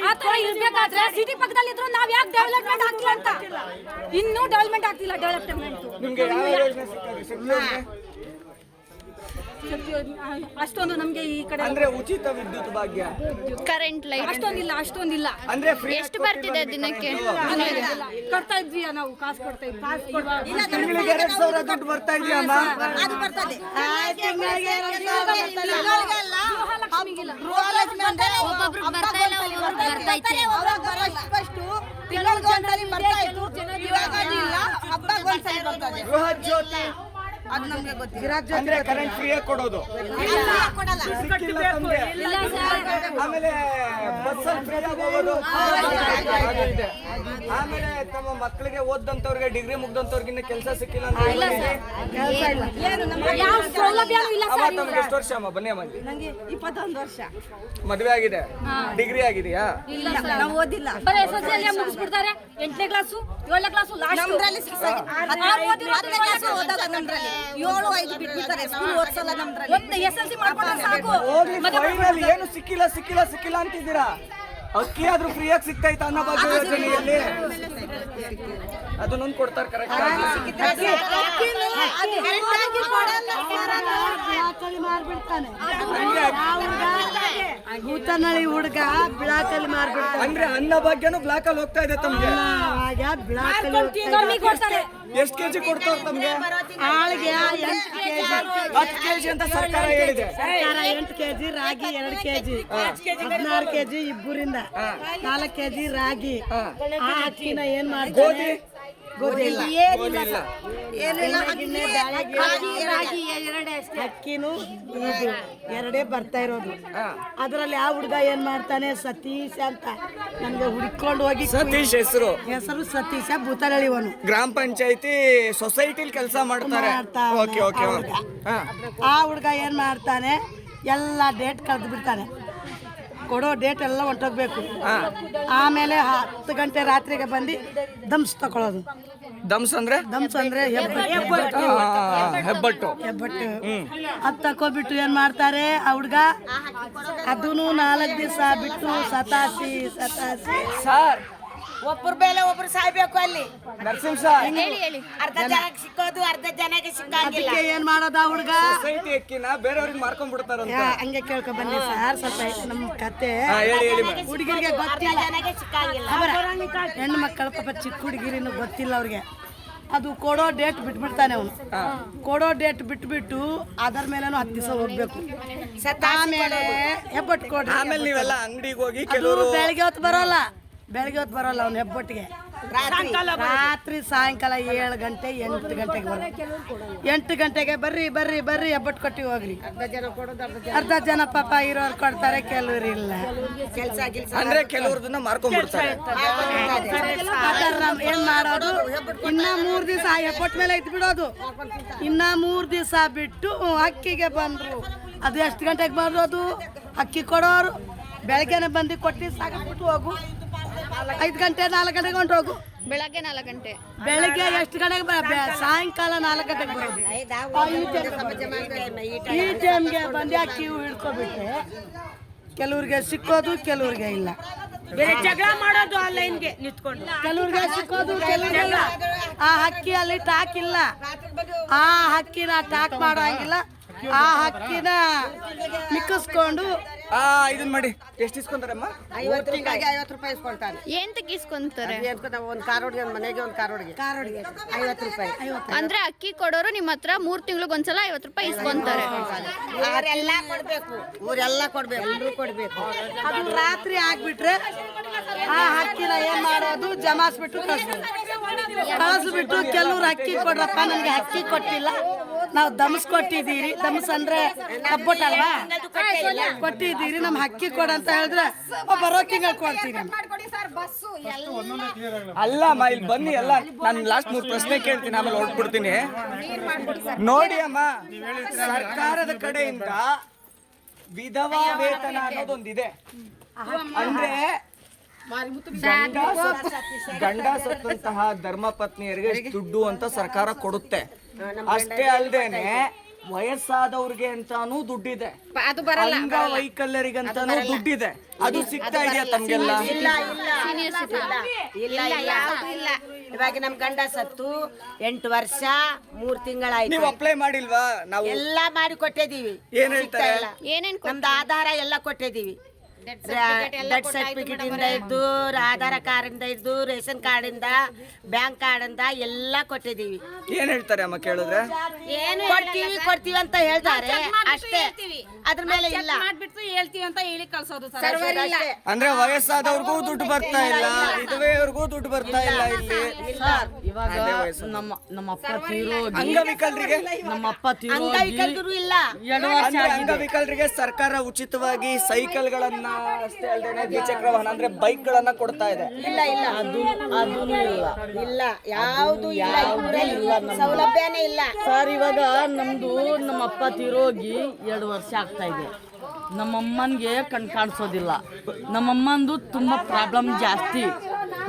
S3: ಆ ಇರ್ಬೇಕಾದ್ರೆ ಸಿಟಿ ಪಕ್ಕದಲ್ಲಿ ಇದ್ರು ನಾವ್ ಯಾಕೆ ಡೆವಲಪ್ಮೆಂಟ್ ಆಗ್ತಿಲ್ಲ ಅಂತ? ಇನ್ನೂ ಡೆವಲಪ್ಮೆಂಟ್ ಆಗ್ತಿಲ್ಲ ಡೆವಲಪ್ಮೆಂಟ್
S1: ನಿಮ್ಗೆ ಯಾವ ಯೋಜನೆ ಸಿಗ್ತದೆ ಶಕ್ತಿ ಯೋಜನೆ?
S3: ಅಷ್ಟೊಂದು ನಮ್ಗೆ ಈ ಕಡೆ
S1: ಅಂದ್ರೆ ಉಚಿತ ವಿದ್ಯುತ್ ಭಾಗ್ಯ?
S4: ಕರೆಂಟ್ ಲೈಟ್
S3: ಅಷ್ಟೊಂದಿಲ್ಲ ಅಷ್ಟೊಂದಿಲ್ಲ.
S1: ಅಂದ್ರೆ free
S4: ಎಷ್ಟು ಬರ್ತಿದೆ ದಿನಕ್ಕೆ?
S3: ಕಟ್ತಾ ಇದ್ವಿ ನಾವು? ಕಾಸು ಕೊಡ್ತಾ ಇದ್ವಿ ಕಾಸು
S1: ತಿಂಗಳಿಗೆ ಎರಡ್ ಸಾವಿರ ದುಡ್ಡು ಬರ್ತಾ ಅಮ್ಮ
S5: ಅದು ಬರ್ತದೆ ತಿಂಗಳಿಗೆ ಎರಡು ಸಾವಿರ ಬರ್ತದೆ. ತಿಂಗಳಿಗೆಲ್ಲ ಗೃಹಲಕ್ಷ್ಮಿ ಅಂದ್ರೆ
S6: ಒಬ್ಬೊಬ್ರು
S5: ಹಬ್ಬಕ್ಕೆ
S6: ಬರ್ತಾ ಇಲ್ಲ,
S5: ಒಂದ್ಸಲಿ
S6: ಒಬ್ಬೊಬ್ರು
S5: ಬರ್ತೈತೆ.
S6: ಬರ್ತೈತೆ.
S5: ಅವಾಗ ತಿಂಗಳಿಗೆ ಒಂದ್ಸಲಿ ಬರ್ತಾ ಇತ್ತು. ಇವಾಗ ಅದಿಲ್ಲ ಹಬ್ಬಕ್ಕೆ ಒಂದ್ಸಲಿ ಬರ್ತದೆ
S1: ಗೃಹ ಜ್ಯೋತಿ
S5: ಅದು ನಮ್ಗೆ
S1: ಅಂದ್ರೆ ಕರೆಂಟ್ ಫ್ರೀ ಕೊಡೋದು.
S5: ಕೊಡಲ್ಲ.
S1: ಸಿಕ್ಕಿಲ್ಲ ತಮ್ಗೆ ಆಮೇಲೆ ಬಸ್ ಫ್ರೀ ಹೋಗೋದು. ಆಮೇಲೆ ತಮ್ಮ ಮಕ್ಕಳಿಗೆ ಓದಂತವ್ರಿಗೆ ಡಿಗ್ರಿ ಮುಗ್ದಂತವ್ರಿಗಿನ್ನ ಕೆಲಸ ಸಿಕ್ಕಿಲ್ಲ ಅಂತ ಹೇಳಿದ್ರೆ
S3: ಯಾವ ಸೌಲಭ್ಯನೂ ಇಲ್ಲ ಸರ್
S1: ತಮ್ಗೆ ಎಷ್ಟು ವರ್ಷ ಅಮ್ಮ? ಬನ್ನಿ ಅಮ್ಮ.
S5: ನಂಗೆ ಇಪ್ಪತ್ತೊಂದು ವರ್ಷ.
S1: ಮದುವೆ ಆಗಿದೆ. ಡಿಗ್ರಿ ಆಗಿದೆಯಾ?
S3: ಇಲ್ಲ
S5: ನಾವು ಓದಿಲ್ಲ.
S3: ಬರೀ ಎಸ್ ಎಸ್ ಎಲ್ ಮುಗಿಸ್ಬಿಡ್ತಾರೆ. ಎಂಟನೇ ಕ್ಲಾಸು ಏಳನೇ ಕ್ಲಾಸು ಲಾಸ್ಟ್
S5: ನಮ್ದ್ರಲ್ಲಿ ಹತ್ತನೇ ಕ್ಲಾಸ್ ಓದಲ್ಲ ನಮ್ದ್ರಲ್ಲಿ. ಏಳು ಐದು ಬಿಟ್ಬಿಡ್ತಾರೆ. ಸ್ಕೂಲ್ ಓದ್ಸಲ್ಲ ನಮ್ದ್ರಲ್ಲಿ.
S3: ಒಂದು ಎಸ್ ಎಲ್ ಸಿ ಮಾಡ್ಕೊಂಡ್ರೆ ಸಾಕು.
S1: ಹೋಗ್ಲಿ ಫೈನಲ್ ಏನು ಸಿಕ್ಕಿಲ್ಲ ಸಿಕ್ಕಿಲ್ಲ ಸಿಕ್ಕಿಲ್ಲ ಅಂತಿದ್ದೀರಾ? ಅಕ್ಕಿ ಆದ್ರೂ ಫ್ರೀಯಾಗಿ ಸಿಗ್ತೈತೆ ಅನ್ನೋ ಬಗ್ಗೆ ಯೋಜನೆಯಲ್ಲಿ ಅದನ್ನೊಂದು ಕೊಡ್ತಾರೆ ಕರೆಕ್ಟ್ ಆಗಿ
S7: ಬ್ಲಾಕ್ ಅಲ್ಲಿ ಮಾರ್ಬಿಡ್ತಾನೆ
S1: ಅಂದ್ರೆ ಅನ್ನಭಾಗ್ಯನು ಬ್ಲಾಕ್ ಅಲ್ಲಿ ಹೋಗ್ತಾ ಇದೆ ತಮ್ಗೆ
S3: ಬ್ಲಾಕ್ ಕೊಡ್ತಾರೆ
S1: ಎಷ್ಟ್ ಕೆಜಿ ಕೊಡ್ತಾರೆ ತಮ್ಗೆ
S7: ಆಳಿಗೆ ಎಂಟು ಕೆಜಿ
S1: ಹತ್ತು ಕೆಜಿ ಅಂತ ಸರ್ಕಾರ ಹೇಳಿದೆ
S7: ಸರ್ಕಾರ ಎಂಟು ಕೆಜಿ ರಾಗಿ ಎರಡು ಕೆಜಿ ಹದಿನಾರು ಕೆಜಿ ಇಬ್ಬರಿಂದ ನಾಲ್ಕು ಕೆಜಿ ರಾಗಿ ಆ ಅಕ್ಕಿನ ಏನ್ ಮಾಡ್ತಾರೆ
S5: ಏನಿಲ್ಲ.
S7: ಅಕ್ಕಿನೂ ಎರಡೇ. ಬರ್ತಾ ಇರೋದು. ಅದ್ರಲ್ಲಿ ಯಾವ ಹುಡುಗ ಏನ್ ಮಾಡ್ತಾನೆ? ಸತೀಶ ಅಂತ. ನನ್ಗೆ ಹುಡ್ಕೊಂಡು ಹೋಗಿ
S1: ಸತೀಶ್ ಹೆಸರು.
S7: ಹೆಸರು ಸತೀಶ ಭೂತರಳಿವನು
S1: ಗ್ರಾಮ ಪಂಚಾಯತಿ ಸೊಸೈಟಿಲಿ ಕೆಲಸ ಮಾಡ್ತಾರೆ.
S7: ಮಾಡ್ತಾವ್ನೆ
S1: ಓಕೆ ಓಕೆ
S7: ಆ ಹುಡ್ಗ.
S1: ಹಾ.
S7: ಆ ಹುಡುಗ ಏನ್ ಮಾಡ್ತಾನೆ? ಎಲ್ಲ ಡೇಟ್ ಕಳೆದು ಬಿಡ್ತಾನೆ ಕೊಡೋ ಡೇಟ್ ಎಲ್ಲ ಹೊಂಟೋಗ್ಬೇಕು ಆಮೇಲೆ ಹತ್ತು ಗಂಟೆ ರಾತ್ರಿಗೆ ಬಂದು ದಮ್ಸ್ ತಕೊಳ್ಳೋದು.
S1: ದಮ್ಸ್ ಅಂದ್ರೆ?
S7: ದಮ್ಸ್ ಅಂದ್ರೆ ಹೆಬ್ಬಟ್ಟು.
S1: ಹೆಬ್ಬಟ್ಟು.
S7: ಹೆಬ್ಬಟ್ಟು. ಅದು ತಕೊಬಿಟ್ಟು ಏನ್ ಮಾಡ್ತಾರೆ ಆ ಹುಡ್ಗ? ಅದೂ ನಾಲ್ಕು ದಿವಸ ಬಿಟ್ಟು ಸತಾಸಿ ಸತಾಸಿ.
S1: ಸರ್
S8: ಒಬ್ಬರ ಮೇಲೆ ಒಬ್ರು ಸಾಯ್ಬೇಕು ಅಲ್ಲಿ.
S1: ನರಸಿಂಹ. ಸರ್
S8: ಅರ್ಧ ಜನಕ್ಕೆ ಸಿಕ್ಕೋದು ಅರ್ಧ ಜನಕ್ಕೆ ಸಿಕ್ಕಂಗಿಲ್ಲ.
S7: ಅದಕ್ಕೆ ಏನ್ ಮಾಡೋದ ಹುಡುಗ
S1: ಸೊಸೈಟಿ ಅಕ್ಕಿನ ಬೇರೆಯವ್ರಿಗೆ ಮಾರ್ಕೊಂಡ್ ಬಿಡ್ತಾರಂತ
S7: ಯಾ, ಹಂಗೆ ಕೇಳ್ಕೊ ಬನ್ನಿ ಸರ್ ಸ್ವಲ್ಪ ನಮ್ಮ ಕತೆ.
S1: ಹೇಳಿ ಹೇಳಿ ಮೇಡಮ್
S7: ಹುಡುಗಿರಿಗೆ ಗೊತ್ತಿಲ್ಲ.
S8: ಜನಕ್ಕೆ ಸಿಕ್ಕಂಗಿಲ್ಲ.
S7: ಹೆಣ್ಣು ಮಕ್ಕಳ ಪಾಪ ಚಿಕ್ಕ ಹುಡುಗಿರಿನೂ ಗೊತ್ತಿಲ್ಲ ಅವ್ರಿಗೆ. ಅದು ಕೊಡೋ ಡೇಟ್ ಬಿಟ್ಬಿಡ್ತಾನೆ ಅವನು. ಕೊಡೋ ಡೇಟ್ ಬಿಟ್ಬಿಟ್ಟು ಅದರ ಮೇಲೇನು ಹತ್ತು ದಿವಸ ಹೋಗ್ಬೇಕು. ಆಮೇಲೆ ಹೆಬ್ಬಟ್ಟು ಕೊಡ್ರಿ
S1: ಆಮೇಲೆ ನೀವೆಲ್ಲ ಅಂಗಡಿಗೆ ಹೋಗಿ ಕೆಲವರು
S7: ಬೆಳಗ್ಗೆ ಹೊತ್ತು ಬರೋಲ್ಲ. ಬೆಳಗ್ಗೆ ಹೊತ್ತು ಬರೋಲ್ಲ ಅವ್ನು ಹೆಬ್ಬಟ್ಟಿಗೆ. ರಾತ್ರಿ. ಸಾಯಂಕಾಲ ಏಳು ಗಂಟೆ ಎಂಟು ಗಂಟೆಗೆ ಬರೋದು. ಎಂಟು ಗಂಟೆಗೆ ಬರ್ರಿ ಬರ್ರಿ ಬರ್ರಿ ಹೆಬ್ಬಟ್ಟು ಕೊಟ್ಟಿ ಹೋಗ್ರಿ. ಅರ್ಧ ಜನ ಪಾಪ ಇರೋರು ಕೊಡ್ತಾರೆ ಕೆಲವ್ರು ಇಲ್ಲ.
S1: ಅಂದ್ರೆ ಕೆಲವ್ರದನ್ನ
S7: ಏನ್ ಮಾಡೋದು? ಇನ್ನ ಮೂರ್ ದಿವಸ ಹೆಬ್ಬಟ್ಟು ಮೇಲೆ ಇದ್ ಬಿಡೋದು. ಇನ್ನ ಮೂರ್ ದಿವಸ ಬಿಟ್ಟು ಅಕ್ಕಿಗೆ ಬಂದ್ರು. ಅದು ಎಷ್ಟು ಗಂಟೆಗೆ ಬರೋದು ಅಕ್ಕಿ ಕೊಡೋರು. ಬೆಳಗ್ಗೆನೆ ಬಂದು ಕೊಟ್ಟು ಸಾಕಿಬಿಟ್ಟು ಹೋಗು. ಐದು ಗಂಟೆ ನಾಲ್ಕು ಗಂಟೆಗೆ ಹೋಗು.
S9: ಬೆಳಗ್ಗೆ ನಾಲ್ಕು ಗಂಟೆ.
S7: ಬೆಳಗ್ಗೆ ಎಷ್ಟು ಗಂಟೆಗೆ ಬ- ಬೆ- ಸಾಯಂಕಾಲ ನಾಲ್ಕು ಗಂಟೆಗೆ ಬರೋದು? ಆ, ಈ ಟೈಮ್ಗೆ ಬಂದು ಅಕ್ಕಿ ಹಿಡ್ಕೊಬಿಟ್ರೆ ಕೆಲವ್ರಿಗೆ ಸಿಕ್ಕೋದು ಕೆಲವ್ರಿಗೆ ಇಲ್ಲ.
S8: ಜಗಳ ಮಾಡೋದು ಆನ್ಲೈನ್ಗೆ ನಿಂತ್ಕೊಂಡು.
S7: ಕೆಲವ್ರಿಗೆ ಸಿಕ್ಕೋದು ಕೆಲವ್ರಿಗೆ ಇಲ್ಲ. ಆ ಹಕ್ಕಿಯಲ್ಲಿ ಟಾಕ್ ಇಲ್ಲ. ಆ ಹಕ್ಕಿನ ಟಾಕ್ ಮಾಡೋಂಗಿಲ್ಲ. ಆ ಹಕ್ಕಿನ ಮಿಕ್ಕಿಸ್ಕೊಂಡು
S1: ಆ ಇದನ್ ಮಾಡಿ. ಎಷ್ಟು ಇಸ್ಕೊಂತಾರಮ್ಮ?
S8: ಐವತ್ತು ರೂಪಾಯಿ. ಐವತ್ತು ರೂಪಾಯಿ ಇಸ್ಕೊಳ್ತಾರೆ
S9: ಏನ್ ಇಸ್ಕೊಂತಾರೆ?
S8: ಒಂದು ಕಾರೋಡಿಗೆ ಒಂದು ಮನೆಗೆ ಒಂದು ಕಾರ್
S7: ಕಾರೋಡಿಗೆ
S8: ಐವತ್ತು ರೂಪಾಯಿ.
S9: ಅಂದ್ರೆ ಅಕ್ಕಿ ಕೊಡೋರು ನಿಮ್ಮ ಹತ್ರ ಮೂರ್ ತಿಂಗಳಿಗೆ ಒಂದ್ಸಲ ಐವತ್ತು ರೂಪಾಯಿ ಇಸ್ಕೊಂತಾರೆ.
S8: ಊರೆಲ್ಲ ಕೊಡ್ಬೇಕು. ಊರೆಲ್ಲ ಕೊಡ್ಬೇಕು ಎಲ್ಲರೂ ಕೊಡ್ಬೇಕು.
S7: ಅದು ರಾತ್ರಿ ಆಗ್ಬಿಟ್ರೆ ಆ ಹಕ್ಕಿನ ಏನ್ ಮಾಡೋದು? ಜಮಾಸ್ಬಿಟ್ಟು ಕಳ್ಸೋದು ಕಳಿಸ್ಬಿಟ್ಟು ಕೆಲವ್ರು ಅಕ್ಕಿ ಕೊಡ್ರಪ್ಪ ನನಗೆ ಅಕ್ಕಿ ಕೊಟ್ಟಿಲ್ಲ. ನಾವು ದಮಸ್ ಕೊಟ್ಟಿದ್ದೀರಿ. ದಮಸ್ ಅಂದ್ರೆ ಕಬ್ಬೊಟ್ಟಲ್ವಾ ಕೊಟ್ಟಿದ್ದೀರಿ. ನಮ್ ಹಕ್ಕಿ ಕೊಡ ಅಂತ ಹೇಳಿದ್ರೆ "ಓ, ಬರೋ ತಿಂಗಳು ಕೊಡ್ತೀನಿ.
S1: ಅಲ್ಲ ಅಮ್ಮ ಇಲ್ಲಿ ಬನ್ನಿ ಎಲ್ಲ. ನಾನು ಲಾಸ್ಟ್ ಮೂರು ಪ್ರಶ್ನೆ ಕೇಳ್ತೀನಿ ಆಮೇಲೆ ಹೊರಟ್ಬಿಡ್ತೀನಿ. ನೋಡಿ ಅಮ್ಮ ಸರ್ಕಾರದ ಕಡೆಯಿಂದ ವಿಧವಾ ವೇತನ ಅನ್ನೋದೊಂದಿದೆ. ಅಂದ್ರೆ ಗಂಡ ಸತ್ತಂತಹ ಧರ್ಮ ಪತ್ನಿಯರಿಗೆ ದುಡ್ಡು ಅಂತ ಸರ್ಕಾರ ಕೊಡುತ್ತೆ. ಅಷ್ಟೇ ಅಲ್ದೇನೆ ವಯಸ್ಸಾದವ್ರಿಗೆ ಅಂತಾನೂ ದುಡ್ಡಿದೆ.
S4: ಅದು ಬರಲ್ಲ
S1: ಅಂಗವೈಕಲ್ಯರಿಗಂತಾನು ದುಡ್ಡಿದೆ. ಅದು ಸಿಗ್ತಾ ಇದೆಯಾ ತಮ್ಗೆಲ್ಲ?
S8: ಇಲ್ಲ ಇಲ್ಲ ಯಾವ್ದು ಇಲ್ಲ. ಇವಾಗ ನಮ್ ಗಂಡ ಸತ್ತು ಎಂಟು ವರ್ಷ ಮೂರ್ ತಿಂಗಳಾಯ್ತು.
S1: ನೀವು ಅಪ್ಲೈ ಮಾಡಿಲ್ವಾ? ನಾವು
S8: ಎಲ್ಲ ಮಾಡಿ ಕೊಟ್ಟಿದೀವಿ
S1: ಏನ್ ಹೇಳ್ತಾರೆ?
S8: ಸಿಗ್ತಾ ಇಲ್ಲ.
S9: ಏನೇನ್
S8: ನಮ್ದು ಆಧಾರ ಎಲ್ಲ ಕೊಟ್ಟಿದೀವಿ ಡೆತ್ ಸರ್ಟಿಫಿಕೇಟ್ ಇಂದ ಇದ್ದು ಆಧಾರ ಕಾರ್ಡ್ ಇಂದ ಇದ್ದು ರೇಷನ್ ಕಾರ್ಡ್ ಇಂದ ಬ್ಯಾಂಕ್ ಕಾರ್ಡ್ ಇಂದ ಎಲ್ಲ ಕೊಟ್ಟಿದೀವಿ
S1: ಏನ್ ಹೇಳ್ತಾರೆ ಅಮ್ಮ ಕೇಳಿದ್ರೆ?
S8: ಏನು ಕೊಡ್ತೀವಿ ಕೊಡ್ತೀವಿ ಅಂತ ಹೇಳ್ತಾರೆ. ಅಷ್ಟೇ. ಅದ್ರ ಮೇಲೆ ಇಲ್ಲ.
S4: ಮಾಡ್ಬಿಟ್ಟು ಹೇಳ್ತೀವಿ ಅಂತ ಹೇಳಿ ಕಳ್ಸೋದು ಸರ್ವರ್
S8: ಅಷ್ಟೇ.
S1: ಅಂದ್ರೆ ವಯಸ್ಸಾದವ್ರಿಗೂ ದುಡ್ಡು ಬರ್ತಾ ಇಲ್ಲ ವಿಧವೆಯವ್ರಿಗೂ ದುಡ್ಡು ಬರ್ತಾ ಇಲ್ಲ ಇಲ್ಲಿ.
S7: ಇವಾಗ ನಮ್ಮ ನಮ್ಮ ಅಪ್ಪ ತೀರೋಗಿ
S1: ಅಂಗವಿಕಲರಿಗೆ
S7: ನಮ್ಮ ಅಪ್ಪ ತೀರೋಗಿ
S8: ಅಂಗವಿಕಲರು ಇಲ್ಲ.
S7: ಎರಡು ವರ್ಷ
S1: ಅಂಗವಿಕಲರಿಗೆ ಸರ್ಕಾರ ಉಚಿತವಾಗಿ ಸೈಕಲ್ ಗಳನ್ನ ಅಷ್ಟೇ ಅಲ್ಲದೆ ದ್ವಿಚಕ್ರ ವಾಹನ ಅಂದ್ರೆ ಬೈಕ್ ಗಳನ್ನ ಕೊಡ್ತಾ ಇದೆ.
S8: ಇಲ್ಲ ಇಲ್ಲ.
S7: ಅದು ಅದು ಇಲ್ಲ.
S8: ಇಲ್ಲ ಯಾವುದು ಇಲ್ಲ. ಸೌಲಭ್ಯನೇ ಇಲ್ಲ.
S7: ಸರ್ ಇವಾಗ ನಮ್ದು ನಮ್ಮ ಅಪ್ಪ ತಿರೋಗಿ ಎರಡು ವರ್ಷ ಆಗ್ತಾ ಇದೆ. ನಮ್ಮಮ್ಮನಿಗೆ ಕಣ್ ಕಾಣಿಸೋದಿಲ್ಲ. ನಮ್ಮಮ್ಮಂದು ತುಂಬ ಪ್ರಾಬ್ಲಮ್ ಜಾಸ್ತಿ.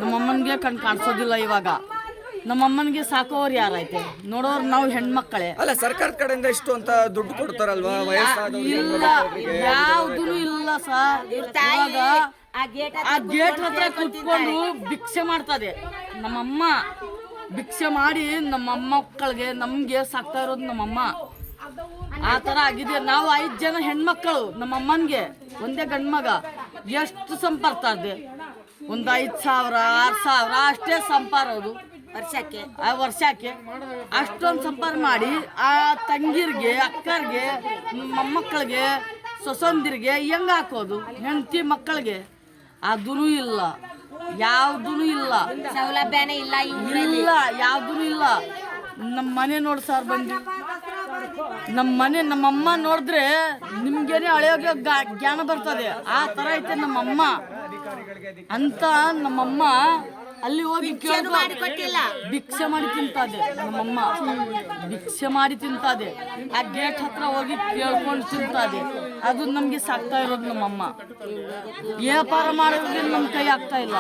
S7: ನಮ್ಮಮ್ಮನಿಗೆ ಕಣ್ ಕಾಣಿಸೋದಿಲ್ಲ ಇವಾಗ. ನಮ್ಮಮ್ಮನಿಗೆ ಸಾಕೋರು ಯಾರೈತೆ ನೋಡೋರು ನಾವು ಹೆಣ್ಮಕ್ಕಳೇ.
S1: ಅಲ್ಲ ಸರ್ಕಾರದ ಕಡೆಯಿಂದ ಇಷ್ಟು ಅಂತ ದುಡ್ಡು ಕೊಡ್ತಾರಲ್ವಾ? ವಯಸ್ಸಾದವ್ರಿಗೆ
S7: ಇಲ್ಲ ಯಾವ್ದು ಇಲ್ಲ ಸರ್. ಇವಾಗ
S8: ಆ ಗೇಟ್
S7: ಆ ಗೇಟ್ ಹತ್ರ ಕುತ್ಕೊಂಡು ಭಿಕ್ಷೆ ಮಾಡ್ತದೆ. ನಮ್ಮಮ್ಮ ಭಿಕ್ಷೆ ಮಾಡಿ ನಮ್ಮ ಮಕ್ಕಳಿಗೆ ನಮ್ಗೆ ಸಾಕ್ತಾ ಇರೋದು ನಮ್ಮಮ್ಮ. ಆ ಥರ ಆಗಿದೆ ನಾವು ಐದು ಜನ ಹೆಣ್ಮಕ್ಕಳು ನಮ್ಮಮ್ಮನಿಗೆ ಒಂದೇ ಗಂಡ್ಮಗ ಎಷ್ಟು ಎಷ್ಟು ಇದೆ ಒಂದು ಐದು ಸಾವಿರ ಆರು ಸಾವಿರ ಅಷ್ಟೇ ಸಂಪಾರೋದು
S8: ವರ್ಷಕ್ಕೆ.
S7: ಆ ವರ್ಷಕ್ಕೆ ಅಷ್ಟೊಂದು ಸಂಪಾರ ಮಾಡಿ ಆ ತಂಗಿರ್ಗೆ ಅಕ್ಕರ್ಗೆ ಮೊಮ್ಮಕ್ಕಳಿಗೆ ಸೊಸಂದಿರಿಗೆ ಹೆಂಗ್ ಹಾಕೋದು? ಹೆಂಡತಿ ಮಕ್ಕಳಿಗೆ. ಅದೂ ಇಲ್ಲ. ಯಾವುದೂ ಇಲ್ಲ.
S8: ಸೌಲಭ್ಯನೇ ಇಲ್ಲ
S7: ಇಲ್ಲ ಯಾವುದೂ ಇಲ್ಲ. ನಮ್ಮ ಮನೆ ನೋಡಿ ಸರ್ ಬಂದು. ನಮ್ಮ ಮನೆ ನಮ್ಮಮ್ಮ ನೋಡಿದ್ರೆ ನಿಮ್ಗೇನೆ ಹಳೆಯೋಗ ಜ್ಞಾನ ಬರ್ತದೆ. ಆ ತರ ಐತೆ ನಮ್ಮಮ್ಮ ಅಂತ ನಮ್ಮಮ್ಮ
S10: ಅಲ್ಲಿ ಹೋಗಿ ಭಿಕ್ಷೆ ಮಾಡಿ ತಿಂತದೆ ನಮ್ಮಮ್ಮ ಭಿಕ್ಷೆ ಮಾಡಿ ತಿಂತದೆ. ಆ ಗೇಟ್ ಹತ್ರ ಹೋಗಿ ಕೇಳ್ಕೊಂಡು ತಿಂತದೆ. ಅದು ನಮ್ಗೆ ಸಾಕ್ತಾ ಇರೋದು ನಮ್ಮಮ್ಮ ವ್ಯಾಪಾರ ಮಾಡೋದ್ರಿಂದ ನಮ್ ಕೈ ಆಗ್ತಾ ಇಲ್ಲ.